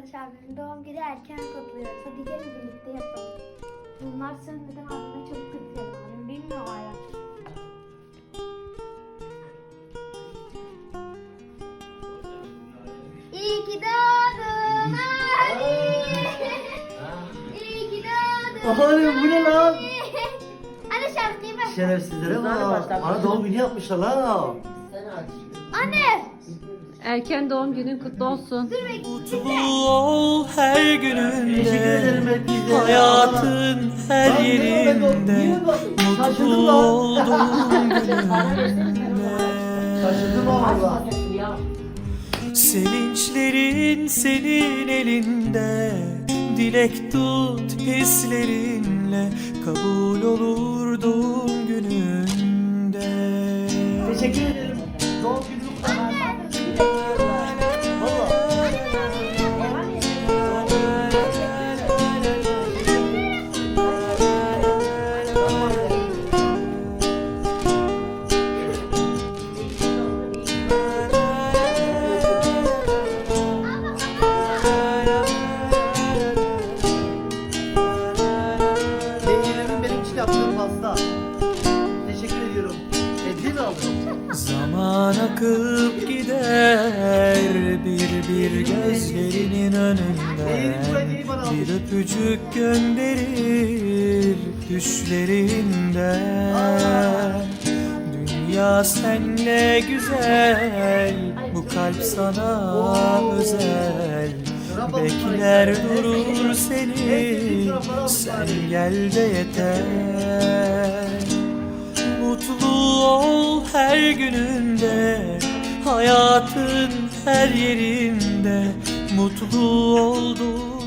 Abimin doğum günü erken kutluyoruz. Hadi gelin birlikte yapalım. Bunlar sönmeden abime çok kutlayalım. Abim bilmiyor hala. İyi ki doğdun Ali. İyi ki doğdun. Oğlum bu ne lan? Anne şarkıyı bak. Şerefsizlere bak. Bana doğum günü yapmışlar la. Anne. Erken doğum günün kutlu olsun. Mutlu ol her gününde. Hayatın her yerinde Mutlu lan. olduğun gününde. Sevinçlerin senin elinde Dilek tut hislerinle Kabul olur doğum gününde Teşekkür ederim. Doğum gününü Sevgilimin benim için yaptığı pasta. Teşekkür ediyorum. Hediye mi aldın? Zaman akıp gider bir bir gözlerinin önünde Bir öpücük gönderir düşlerinden Dünya senle güzel bu kalp sana özel Bekler durur seni. Sen gel de yeter. Mutlu ol her gününde. Hayatın her yerinde Mutlu olduğun